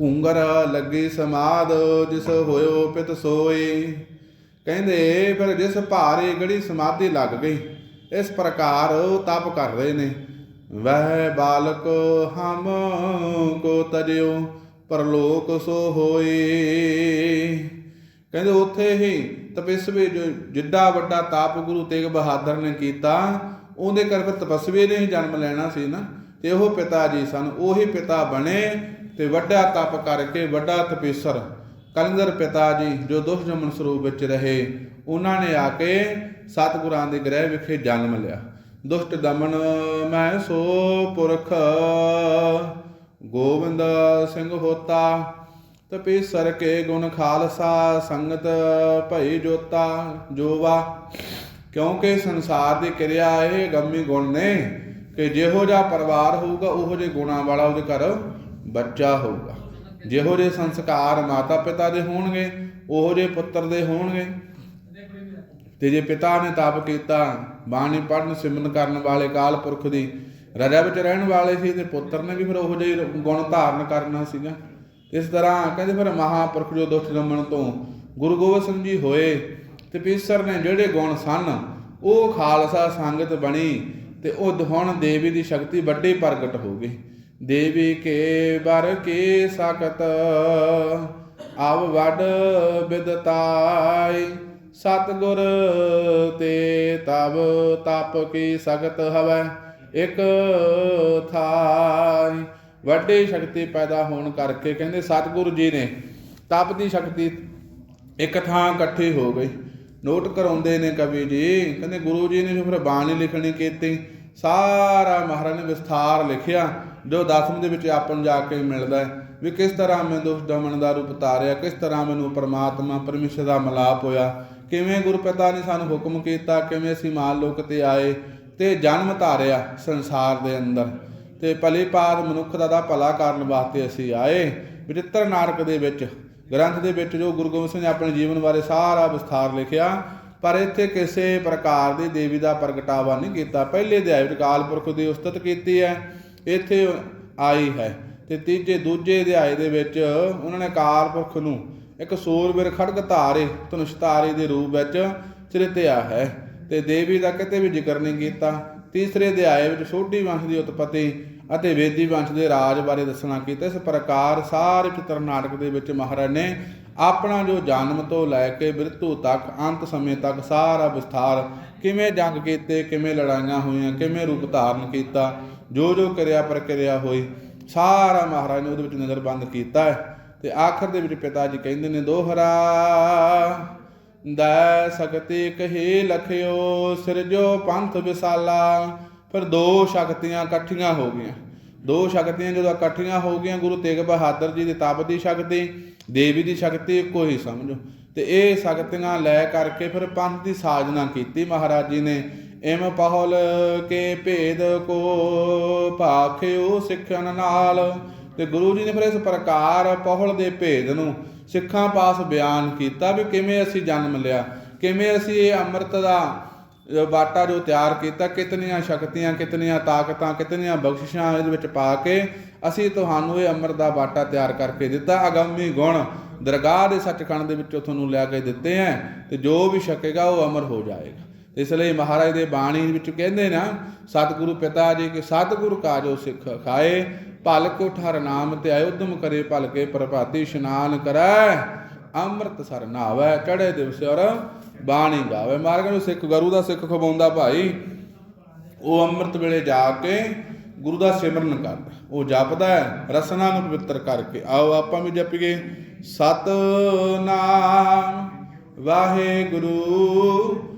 ਘੂੰਗਰ ਲੱਗੀ ਸਮਾਦ, ਜਿਸ ਹੋਇਓ ਪਿਤ ਸੋਏ ਕਹਿੰਦੇ, ਫਿਰ ਜਿਸ ਭਾਰੇ ਗੜੀ ਸਮਾਧੀ ਲੱਗ ਗਈ ਇਸ ਪ੍ਰਕਾਰ ਉਹ ਤਪ ਕਰ ਰਹੇ ਨੇ। ਵਹਿ ਬਾਲਕ ਹਮ ਕੋ ਤਜਿਓ, ਪਰਲੋਕ ਸੋ ਹੋਏ। ਕਹਿੰਦੇ ਉੱਥੇ ਹੀ ਤਪਸਵੀ ਜੋ ਜਿੱਡਾ ਵੱਡਾ ਤਾਪ ਗੁਰੂ ਤੇਗ ਬਹਾਦਰ ਨੇ ਕੀਤਾ, ਉਹਦੇ ਕਰਕੇ ਤਪਸਵੀ ਨੇ ਹੀ ਜਨਮ ਲੈਣਾ ਸੀ ਨਾ। ਤੇ ਉਹ ਪਿਤਾ ਜੀ ਸਨ, ਉਹੀ ਪਿਤਾ ਬਣੇ ਤੇ ਵੱਡਾ ਤਪ ਕਰਕੇ ਵੱਡਾ ਤਪੇਸਰ ਕਲਿੰਦਰ ਪਿਤਾ ਜੀ ਜੋ ਦੁਖ ਜਮਨ ਸਰੂਪ ਵਿੱਚ ਰਹੇ, ਉਹਨਾਂ ਨੇ ਆ ਕੇ ਸਤਿਗੁਰਾਂ ਦੇ ਗ੍ਰਹਿ ਵਿਖੇ ਜਨਮ ਲਿਆ। ਦੁਸ਼ਟ ਦਮਨ ਮੈਂ ਸੋ ਪੁਰਖ ਗੋਬਿੰਦ ਸਿੰਘ ਹੋਤਾ ਤਪੇਸਰ ਕੇ ਗੁਣ ਖਾਲਸਾ, ਸੰਗਤ ਭਈ ਜੋਤਾ ਜੋਵਾ। ਕਿਉਂਕਿ ਸੰਸਾਰ ਦੀ ਕਿਰਿਆ ਇਹ ਗੰਮੀ ਗੁਣ ਨੇ ਕਿ ਜਿਹੋ ਜਿਹਾ ਪਰਿਵਾਰ ਹੋਊਗਾ, ਉਹੋ ਜਿਹੇ ਗੁਣਾਂ ਵਾਲਾ ਉਹਦੇ ਘਰ ਬੱਚਾ ਹੋਊਗਾ। ਜਿਹੋ ਜਿਹੇ ਸੰਸਕਾਰ ਮਾਤਾ ਪਿਤਾ ਦੇ ਹੋਣਗੇ, ਉਹੋ ਜਿਹੇ ਪੁੱਤਰ ਦੇ ਹੋਣਗੇ। ਤੇ ਜੇ ਪਿਤਾ ਨੇ ਤਪ ਕੀਤਾ, ਬਾਣੀ ਪੜਨ ਸਿਮਰਨ ਕਰਨ ਵਾਲੇ ਕਾਲ ਪੁਰਖ ਦੀ ਰਜਾ ਵਿੱਚ ਰਹਿਣ ਵਾਲੇ ਸੀ ਤੇ ਪੁੱਤਰ ਨੇ ਵੀ ਫਿਰ ਉਹੋ ਜਿਹੇ ਗੁਣ ਧਾਰਨ ਕਰਨਾ ਸੀਗਾ। ਇਸ ਤਰ੍ਹਾਂ ਕਹਿੰਦੇ ਫਿਰ ਮਹਾਪੁਰਖ ਜੋ ਦੁੱਖ ਜੰਮਣ ਤੋਂ ਗੁਰੂ ਗੋਬਿੰਦ ਸਿੰਘ ਜੀ ਹੋਏ ਤੇ ਪੀਸਰ ਨੇ ਜਿਹੜੇ ਗੁਣ ਸਨ, ਉਹ ਖਾਲਸਾ ਸੰਗਤ ਬਣੀ ਤੇ ਉਹ ਹੁਣ ਦੇਵੀ ਦੀ ਸ਼ਕਤੀ ਵੱਡੀ ਪ੍ਰਗਟ ਹੋ ਗਈ। ਦੇਵੀ ਕੇ ਵਰ ਕੇ ਸਕਤ? ਆਵ ਵੱਡ ਬਿਦਤਾਈ। ਸਤਗੁਰ ਤੇ ਤਬ ਤਪ ਕੀ ਸਗਤ ਹਵੈ? ਇਕ ਥਾਈ। ਵੱਡੀ ਸ਼ਕਤੀ ਪੈਦਾ ਹੋਣ ਕਰਕੇ ਕਹਿੰਦੇ ਸਤਗੁਰੂ ਜੀ ਨੇ ਤਪ ਦੀ ਸ਼ਕਤੀ ਇੱਕ ਥਾਂ ਇਕੱਠੀ ਹੋ ਗਈ। ਨੋਟ ਕਰਾਉਂਦੇ ਨੇ ਕਵੀ ਜੀ, ਕਹਿੰਦੇ ਗੁਰੂ ਜੀ ਨੇ ਜੋ ਫਿਰ ਬਾਣੀ ਲਿਖਣੀ ਕੀਤੀ। ਸਾਰਾ ਮਹਾਰਾਜ ਨੇ ਵਿਸਥਾਰ ਲਿਖਿਆ। ਜੋ ਦਸਮ ਦੇ ਵਿੱਚ ਆਪਾਂ ਨੂੰ ਜਾ ਕੇ ਮਿਲਦਾ ਹੈ, ਵੀ ਕਿਸ ਤਰ੍ਹਾਂ ਮੈਂ ਦੁਸ਼ ਦਮਨ ਦਾ ਰੂਪ ਧਾਰਿਆ ਕਿਸ ਤਰ੍ਹਾਂ ਮੈਨੂੰ ਪਰਮਾਤਮਾ, ਪਰਮੇਸ਼ਰ ਦਾ ਮਲਾਪ ਹੋਇਆ, ਕਿਵੇਂ ਗੁਰੂ ਪਿਤਾ ਨੇ ਸਾਨੂੰ ਹੁਕਮ ਕੀਤਾ, ਕਿਵੇਂ ਅਸੀਂ ਮਾਲ ਲੋਕ ਤੇ ਆਏ ਤੇ ਜਨਮ ਧਾਰਿਆ ਸੰਸਾਰ ਦੇ ਅੰਦਰ। ਤੇ ਭਲੀ ਪਾਦ ਮਨੁੱਖ ਦਾ ਦਾ ਭਲਾ ਕਰਨ ਵਾਸਤੇ ਅਸੀਂ ਆਏ। ਵਿਚਿੱਤਰ ਨਾਟਕ ਦੇ ਵਿੱਚ, ਗ੍ਰੰਥ ਦੇ ਵਿੱਚ ਜੋ ਗੁਰੂ ਗੋਬਿੰਦ ਸਿੰਘ ਨੇ ਆਪਣੇ ਜੀਵਨ ਬਾਰੇ ਸਾਰਾ ਵਿਸਥਾਰ ਲਿਖਿਆ, ਪਰ ਇੱਥੇ ਕਿਸੇ ਪ੍ਰਕਾਰ ਦੀ ਦੇਵੀ ਦਾ ਪ੍ਰਗਟਾਵਾ ਨਹੀਂ ਕੀਤਾ। ਪਹਿਲੇ ਅਧਿਆਇ ਵਿੱਚ ਕਾਲ ਪੁਰਖ ਦੀ ਉਸਤਤ ਕੀਤੀ ਹੈ ਇੱਥੇ ਆਈ ਹੈ ਤੇ ਤੀਜੇ ਦੂਜੇ ਅਧਿਆਏ ਦੇ ਵਿੱਚ ਉਹਨਾਂ ਨੇ ਕਾਲ ਪੁਰਖ ਨੂੰ ਇੱਕ ਸੂਰਬੀਰ ਖੜਕ ਧਾਰੇ, ਧਨੁਸ਼ ਧਾਰੇ ਦੇ ਰੂਪ ਵਿੱਚ ਚਰਿਤਿਆ ਹੈ ਤੇ ਦੇਵੀ ਦਾ ਕਿਤੇ ਵੀ ਜ਼ਿਕਰ ਨਹੀਂ ਕੀਤਾ। ਤੀਸਰੇ ਅਧਿਆਏ ਵਿੱਚ ਸੋਢੀ ਵੰਸ਼ ਦੀ ਉਤਪਤੀ ਅਤੇ ਵੇਦੀ ਵੰਸ਼ ਦੇ ਰਾਜ ਬਾਰੇ ਦੱਸਣਾ ਕੀਤਾ। ਇਸ ਪ੍ਰਕਾਰ ਸਾਰੇ ਚਿੱਤਰ ਨਾਟਕ ਦੇ ਵਿੱਚ ਮਹਾਰਾਜ ਨੇ ਆਪਣਾ ਜੋ ਜਨਮ ਤੋਂ ਲੈ ਕੇ ਮ੍ਰਿਤੂ ਤੱਕ, ਅੰਤ ਸਮੇਂ ਤੱਕ ਸਾਰਾ ਵਿਸਥਾਰ ਕਿਵੇਂ ਜੰਗ ਕੀਤੇ, ਕਿਵੇਂ ਲੜਾਈਆਂ ਹੋਈਆਂ, ਕਿਵੇਂ ਰੂਪ ਧਾਰਨ ਕੀਤਾ ਜੋ ਜੋ ਕਿਰਿਆ ਪ੍ਰਕਿਰਿਆ ਹੋਈ, ਸਾਰਾ ਮਹਾਰਾਜ ਨੇ ਉਹਦੇ ਵਿੱਚ ਨਜ਼ਰਬੰਦ ਕੀਤਾ ਹੈ। ਤੇ ਆਖਰ ਦੇ ਵਿੱਚ ਪਿਤਾ ਜੀ ਕਹਿੰਦੇ ਨੇ, ਦੋਹਰਾ, ਦੈ ਸਕਤੀ ਕਹੇ ਲਖਿਓ, ਸਿਰਜੋ ਪੰਥ ਵਿਸਾਲਾ। ਫਿਰ ਦੋ ਸ਼ਕਤੀਆਂ ਇਕੱਠੀਆਂ ਹੋ ਗਈਆਂ। ਦੋ ਸ਼ਕਤੀਆਂ ਜਦੋਂ ਇਕੱਠੀਆਂ ਹੋ ਗਈਆਂ, ਗੁਰੂ ਤੇਗ ਬਹਾਦਰ ਜੀ ਦੀ ਤਪ ਦੀ ਸ਼ਕਤੀ, ਦੇਵੀ ਦੀ ਸ਼ਕਤੀ, ਇੱਕੋ ਹੀ ਸਮਝੋ। ਤੇ ਇਹ ਸ਼ਕਤੀਆਂ ਲੈ ਕਰਕੇ ਫਿਰ ਪੰਥ ਦੀ ਸਾਜਨਾ ਕੀਤੀ ਮਹਾਰਾਜ ਜੀ ਨੇ। ਇਮ ਪਹਲ ਕੇ ਭੇਦ ਕੋ ਭਾਖਿਓ ਸਿੱਖਣ ਨਾਲ। ਤੇ ਗੁਰੂ ਜੀ ਨੇ ਫਿਰ ਇਸ ਪ੍ਰਕਾਰ ਪਹਲ ਦੇ ਭੇਦ ਨੂੰ ਸਿੱਖਾਂ ਪਾਸ ਬਿਆਨ ਕੀਤਾ ਵੀ ਕਿਵੇਂ ਅਸੀਂ ਜਨਮ ਲਿਆ, ਕਿਵੇਂ ਅਸੀਂ ਇਹ ਅੰਮ੍ਰਿਤ ਦਾ ਬਾਟਾ ਜੋ ਤਿਆਰ ਕੀਤਾ, ਕਿਤਨੀਆਂ ਸ਼ਕਤੀਆਂ, ਕਿਤਨੀਆਂ ਤਾਕਤਾਂ, ਕਿਤਨੀਆਂ ਬਖਸ਼ਿਸ਼ਾਂ ਇਹਦੇ ਵਿੱਚ ਪਾ ਕੇ ਅਸੀਂ ਤੁਹਾਨੂੰ ਇਹ ਅੰਮ੍ਰਿਤ ਦਾ ਬਾਟਾ ਤਿਆਰ ਕਰਕੇ ਦਿੱਤਾ। ਅਗੰਮੀ ਗੁਣ ਦਰਗਾਹ ਦੇ ਸੱਚਖੰਡ ਦੇ ਵਿੱਚੋਂ ਤੁਹਾਨੂੰ ਲਿਆ ਕੇ ਦਿੱਤੇ ਹੈ ਤੇ ਜੋ ਵੀ ਛਕੇਗਾ ਉਹ ਅਮਰ ਹੋ ਜਾਏਗਾ। ਇਸ ਲਈ ਮਹਾਰਾਜ ਦੇ ਬਾਣੀ ਵਿੱਚ ਕਹਿੰਦੇ ਨਾ ਸਤਿਗੁਰੂ ਪਿਤਾ ਜੀ ਕਿ ਸਤਿਗੁਰ ਕਾਜੋ ਸਿੱਖ ਖਾਏ ਭਲ ਕੋ ਨਾਮ ਤੇ ਆਇ ਉਦਮ ਕਰੇ ਭਲਕੇ ਪ੍ਰਭਾਤੀ ਇਸ਼ਨਾਨ ਕਰੈ, ਅੰਮ੍ਰਿਤ ਸਰ ਨਾਵੇ ਚੜੇ ਦਿਵਸ ਔਰ ਬਾਣੀ ਗਾਵੇ। ਮਾਰਗ ਨੂੰ ਸਿੱਖ, ਗੁਰੂ ਦਾ ਸਿੱਖ ਖਵਾਉਂਦਾ ਭਾਈ, ਉਹ ਅੰਮ੍ਰਿਤ ਵੇਲੇ ਜਾ ਕੇ ਗੁਰੂ ਦਾ ਸਿਮਰਨ ਕਰਦਾ। ਉਹ ਜਪਦਾ ਹੈ, ਰਸਨਾ ਨੂੰ ਪਵਿੱਤਰ ਕਰਕੇ, ਆਓ ਆਪਾਂ ਵੀ ਜਪੀਏ। ਸਤਨਾਮ ਵਾਹਿਗੁਰੂ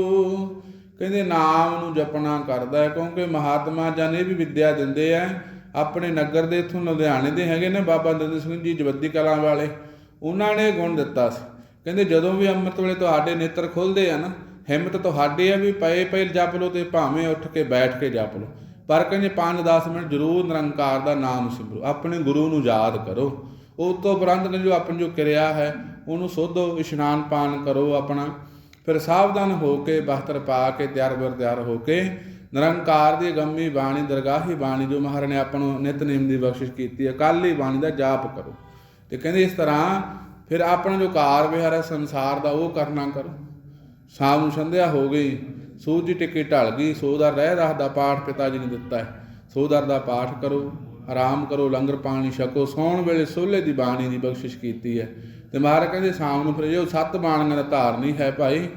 ਕਹਿੰਦੇ ਨਾਮ ਨੂੰ ਜਪਣਾ ਕਰਦਾ ਹੈ, ਕਿਉਂਕਿ ਮਹਾਤਮਾ ਜਨ ਇਹ ਵੀ ਵਿਦਿਆ ਦਿੰਦੇ ਆ। ਆਪਣੇ ਨਗਰ ਦੇ ਇਥੋਂ ਲੁਧਿਆਣੇ ਦੇ ਹੈਗੇ ਨੇ ਬਾਬਾ ਨੰਦ ਸਿੰਘ ਜੀ, ਜਵੱਦੀ ਕਲਾਂ ਵਾਲੇ। ਉਹਨਾਂ ਨੇ ਗੁਣ ਦਿੱਤਾ ਸੀ। ਕਹਿੰਦੇ ਜਦੋਂ ਵੀ ਅੰਮ੍ਰਿਤ ਵੇਲੇ ਤੁਹਾਡੇ ਨੇਤਰ ਖੁੱਲਦੇ ਆ ਨਾ, ਹਿੰਮਤ ਤੁਹਾਡੀ ਆ ਵੀ ਪਏ ਪਏ ਜਪ ਲਓ ਤੇ ਭਾਵੇਂ ਉੱਠ ਕੇ ਬੈਠ ਕੇ ਜਪ ਲਓ। ਪਰ ਕਹਿੰਦੇ 5-10 ਮਿੰਟ ਜ਼ਰੂਰ ਨਿਰੰਕਾਰ ਦਾ ਨਾਮ ਸਿਮਰੋ। ਆਪਣੇ ਗੁਰੂ ਨੂੰ ਯਾਦ ਕਰੋ। ਉਸ ਤੋਂ ਉਪਰੰਤ ਨੇ ਜੋ ਆਪਣੀ ਜੋ ਕਿਰਿਆ ਹੈ, ਉਹਨੂੰ ਸੋਧੋ, ਇਸ਼ਨਾਨ ਪਾਨ ਕਰੋ ਆਪਣਾ। ਫਿਰ ਸਾਵਧਾਨ ਹੋ ਕੇ ਬਸਤਰ ਪਾ ਕੇ ਤਿਆਰ ਬਰ ਤਿਆਰ ਹੋ ਕੇ ਨਿਰੰਕਾਰ ਦੀ ਗੰਮੀ ਬਾਣੀ, ਦਰਗਾਹੀ ਬਾਣੀ ਜੋ ਮਹਾਰਾਜ ਨੇ ਆਪਾਂ ਨੂੰ ਨਿਤਨੇਮ ਦੀ ਬਖਸ਼ਿਸ਼ ਕੀਤੀ ਹੈ ਕਾਲੀ ਬਾਣੀ ਦਾ ਜਾਪ ਕਰੋ। ਤੇ ਕਹਿੰਦੇ ਇਸ ਤਰ੍ਹਾਂ ਫਿਰ ਆਪਣਾ ਜੋ ਕਾਰ ਵਿਹਾਰ ਹੈ, ਸੰਸਾਰ ਦਾ ਉਹ ਕਰਨਾ ਕਰੋ। ਸ਼ਾਮ ਨੂੰ ਸੰਧਿਆ ਹੋ ਗਈ, ਸੂਰਜ ਟਿੱਕੀ ਢਲ ਗਈ, ਸੋਦਰ ਰਹਿ ਰਹਾ ਦਾ ਪਾਠ ਪਿਤਾ ਜੀ ਨੇ ਦਿੱਤਾ ਹੈ। ਸੋਦਰ ਦਾ ਪਾਠ ਕਰੋ, ਆਰਾਮ ਕਰੋ, ਲੰਗਰ ਪਾਣੀ ਛਕੋ, ਸੌਣ ਵੇਲੇ ਸੋਲੇ ਦੀ ਬਾਣੀ ਦੀ ਬਖਸ਼ਿਸ਼ ਕੀਤੀ ਹੈ। ਤੇ ਮਹਾਰਾਜ ਕਹਿੰਦੇ ਸ਼ਾਮ ਨੂੰ ਫਿਰ ਜੋ ਸੱਤ ਬਾਣੀਆਂ ਦਾ ਧਾਰਨੀ ਹੈ ਭਾਈ,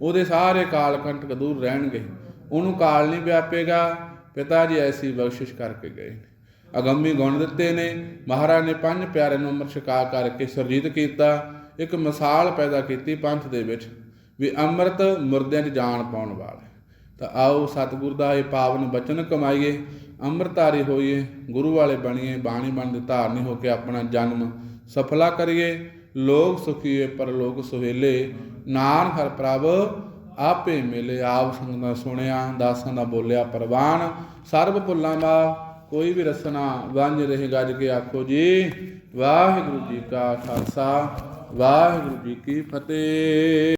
ਉਹਦੇ ਸਾਰੇ ਕਾਲ ਕੰਟਕ ਦੂਰ ਰਹਿਣਗੇ। ਉਹਨੂੰ ਕਾਲ ਨਹੀਂ ਵਿਆਪੇਗਾ, ਪਿਤਾ ਜੀ ਐਸੀ ਬਖਸ਼ਿਸ਼ ਕਰਕੇ ਗਏ। ਨੇ ਅਗੰਮੀ ਗੁਣ ਦਿੱਤੇ ਨੇ, ਮਹਾਰਾਜ ਨੇ ਪੰਜ ਪਿਆਰੇ ਨੂੰ ਅਮਰ ਛਕਾ ਕਰਕੇ ਸਰਜੀਤ ਕੀਤਾ, ਇੱਕ ਮਿਸਾਲ ਪੈਦਾ ਕੀਤੀ ਪੰਥ ਦੇ ਵਿੱਚ, ਵੀ ਅੰਮ੍ਰਿਤ ਮੁਰਦਿਆਂ 'ਚ ਜਾਨ ਪਾਉਣ ਵਾਲਾ ਤਾਂ ਆਓ ਸਤਿਗੁਰ ਦਾ ਇਹ ਪਾਵਨ ਬਚਨ ਕਮਾਈਏ, ਅੰਮ੍ਰਿਤਧਾਰੀ ਹੋਈਏ, ਗੁਰੂ ਵਾਲੇ ਬਣੀਏ, ਬਾਣੀ ਬਣ ਦੇ ਧਾਰਨੀ ਹੋ ਕੇ ਆਪਣਾ ਜਨਮ ਸਫਲਾ ਕਰੀਏ। ਲੋਕ ਸੁਖੀਏ ਪਰਲੋਕ ਸੁਹੇਲੇ। ਨਾਨਕ ਹਰ ਪ੍ਰਭ ਆਪੇ ਮਿਲੇ। ਆਪ ਸੰਗਤ ਸੁਣਿਆ, ਦਾਸਾਂ ਦਾ ਬੋਲਿਆ ਪ੍ਰਵਾਨ। ਸਰਬ ਭੁੱਲਾਂ ਦਾ ਕੋਈ ਵੀ ਰਸਨਾ ਵੰਜ ਰਹੇ ਗੱਜ ਕੇ ਆਖੋ ਜੀ, ਵਾਹਿਗੁਰੂ ਜੀ ਕਾ ਖਾਲਸਾ, ਵਾਹਿਗੁਰੂ ਜੀ ਕੀ ਫਤਿਹ।